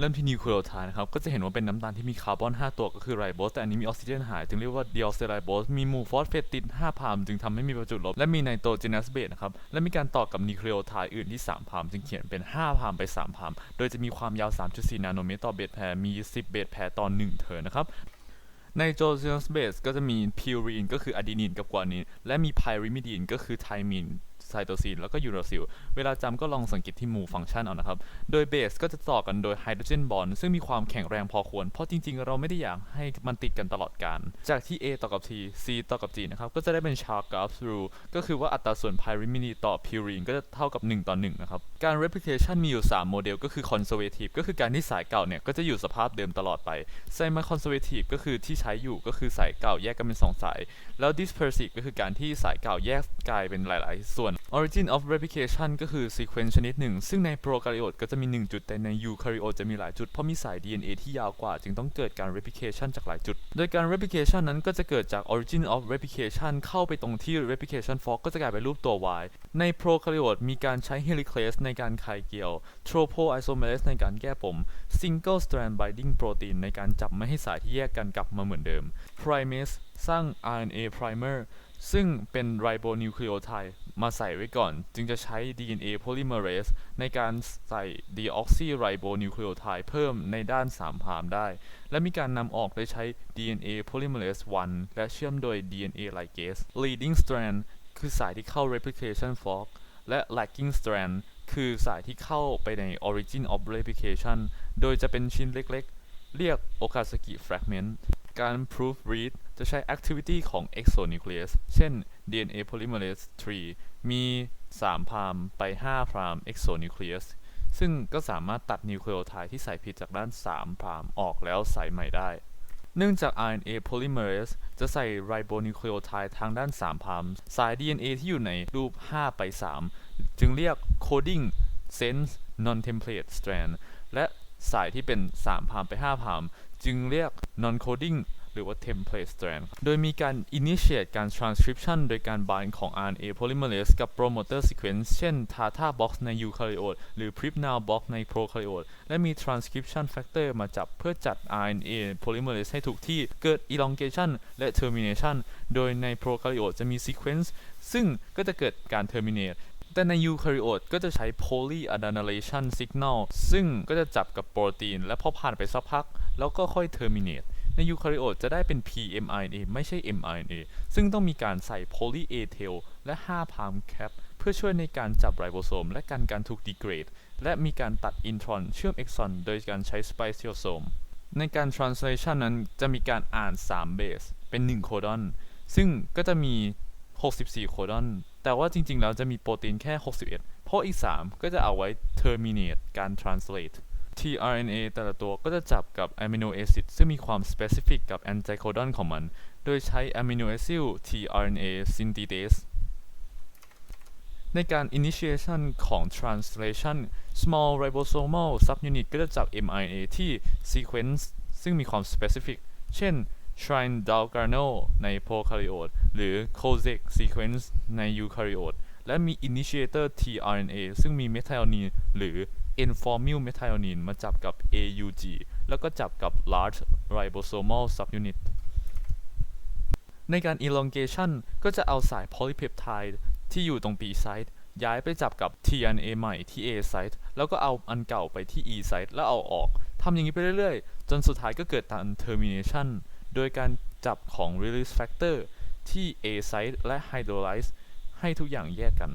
เริ่มที่นิวคลีโอไทด์นะครับ ก็จะเห็นว่าเป็นน้ำตาลที่มีคาร์บอน 5 ตัวก็คือไรโบส แต่อันนี้มีออกซิเจนหาย จึงเรียกว่าดีออกซิไรโบส มีหมู่ฟอสเฟตติด5พามจึงทำให้มีประจุลบ และมีไนโตรเจนัสเบสนะครับ และมีการต่อกับนิวคลีโอไทด์อื่นที่ 3 พาม จึงเขียนเป็น 5 พามไป 3 พาม โดยจะมีความยาว 3.4 นาโนเมตรต่อเบสแพร์มี 10 เบสแพร์ต่อ1เทิร์นนะครับไนโตรเจนัสเบสก็จะมีพิวรีนก็คืออะดีนินกับกวานินและมีไพริมิดีนก็คือไทมีน ไซโตซินแล้วก็ยูโรซิล เวลาจำก็ลองสังเกตที่หมู่ฟังก์ชันเอานะครับ โดยเบสก็จะต่อกันโดยไฮโดรเจนบอนด์ซึ่งมีความแข็งแรงพอควร เพราะจริงๆ เราไม่ได้อยากให้มันติดกันตลอดการ จากที่ A ต่อกับ T C ต่อกับ G นะครับ ก็จะได้เป็นชาร์กราฟรูก็คือว่าอัตราส่วนไพริมินีต่อพิวรีนก็จะเท่ากับ 1 ต่อ 1 นะครับ การ replication มีอยู่ 3 โมเดลก็คือ conservative ก็คือการที่สายเก่าเนี่ยก็จะอยู่สภาพเดิมตลอดไป semi conservative ก็คือที่ใช้อยู่ก็คือสายเก่าแยกกันเป็น 2 สาย แล้ว dispersive ก็คือการที่สายเก่าแยกกลายเป็นหลาย ๆ ส่วน origin of replication ก็คือ sequence ชนิดหนึ่ง ซึ่งในโปรคาริโอตก็จะมี 1 จุดแต่ในยูคาริโอตจะมีหลายจุด เพราะมีสาย DNA ที่ยาวกว่า จึงต้องเกิดการ replication จากหลายจุด โดยการ replication นั้นก็จะเกิดจาก origin of replication เข้าไปตรงที่ replication fork ก็จะกลายเป็นรูปตัว Y ในโปรคาริโอตมีการใช้ helicase ในการคายเกี่ยว tropoisomerase ในการแก้ปม single strand binding protein ในการจับไม่ให้สายที่แยกกันกลับมาเหมือนเดิม primase สร้าง RNA primer ซึ่งเป็นไรโบนิวคลีโอไทด์มาใส่ไว้ก่อน จึงจะใช้ DNA polymerase ในการใส่ deoxyribonucleotide เพิ่มในด้าน3พามได้ และมีการนำออกโดยใช้ DNA polymerase 1 และเชื่อมโดย DNA ligase leading strand คือสายที่เข้า replication fork และ lagging strand คือสายที่เข้าไปใน origin of replication โดยจะเป็นชิ้นเล็กๆ เรียก Okazaki fragment การ proofread จะใช้ activity ของ exonuclease เช่น DNA polymerase 3 มี 3พามไป 5 พราม exonuclease ซึ่งก็สามารถตัดนิวคลีโอไทด์ที่ใส่ผิดจากด้าน 3 พรามออกแล้วใส่ใหม่ได้ เนื่องจาก RNA polymerase จะใส่ ribonucleotide ทางด้าน 3พามสาย DNA ที่อยู่ในรูป 5 ไป 3 จึงเรียก coding sense non-template strand และ สายที่เป็น 3 พามไป 5 พาม จึงเรียก non-coding หรือว่า template strand โดยมีการ initiate การ transcription โดยการ bind ของ RNA polymerase กับ promoter sequence เช่น Tata box ใน eukaryote หรือ Pripnal box ใน prokaryote และมี transcription factor มาจับเพื่อจัด RNA polymerase ให้ถูกที่เกิด elongation และ termination โดยใน prokaryote จะมี sequence ซึ่งก็จะเกิดการ terminate แต่ใน eukaryote ก็จะใช้ polyadenylation signal ซึ่งก็จะจับกับโปรตีน และพอผ่านไปสักพัก แล้วก็ค่อย terminate ในยูคาริโอตจะได้เป็น pmRNA ไม่ใช่ mRNA ซึ่งต้องมีการใส่ poly A tail และ 5 พามแคปเพื่อช่วยในการจับไรโบโซม และกันการถูกดีเกรด และมีการตัดอินทรอนเชื่อมเอ็กซอนโดยการใช้ spliceosome ในการ translation นั้นจะมีการอ่าน 3 เบส เป็น 1 โคดอน ซึ่งก็จะมี 64 โคดอน แต่ว่าจริงๆแล้วจะมีโปรตีนแค่ 61 เพราะอีก 3 ก็จะเอาไว้ terminate การ translate tRNA แต่ละตัวก็จะจับกับอะมิโนแอซิดซึ่งมีความ specific กับ anticodon ของมัน โดยใช้ amino acid tRNA synthetase ในการ initiation ของ translation small ribosomal subunit ก็จะจับ mRNA ที่ sequence ซึ่งมีความ specific เช่น shrine Dalgarno ใน prokaryote หรือ Kozek sequence ใน eukaryote และมี initiator tRNA ซึ่งมี methionine หรือ N-formyl methionine มาจับกับ AUG แล้วก็จับกับ large ribosomal subunit ในการ elongation ก็จะเอาสาย polypeptide ที่อยู่ตรง B site ย้ายไปจับกับ tRNA ใหม่ที่ A site แล้วก็เอาอันเก่าไปที่ E site แล้วเอาออก ทำอย่างนี้ไปเรื่อยๆ จนสุดท้ายก็เกิดการ termination โดยการจับของ release factor ที่ A site และ hydrolyze ให้ทุกอย่างแยกกัน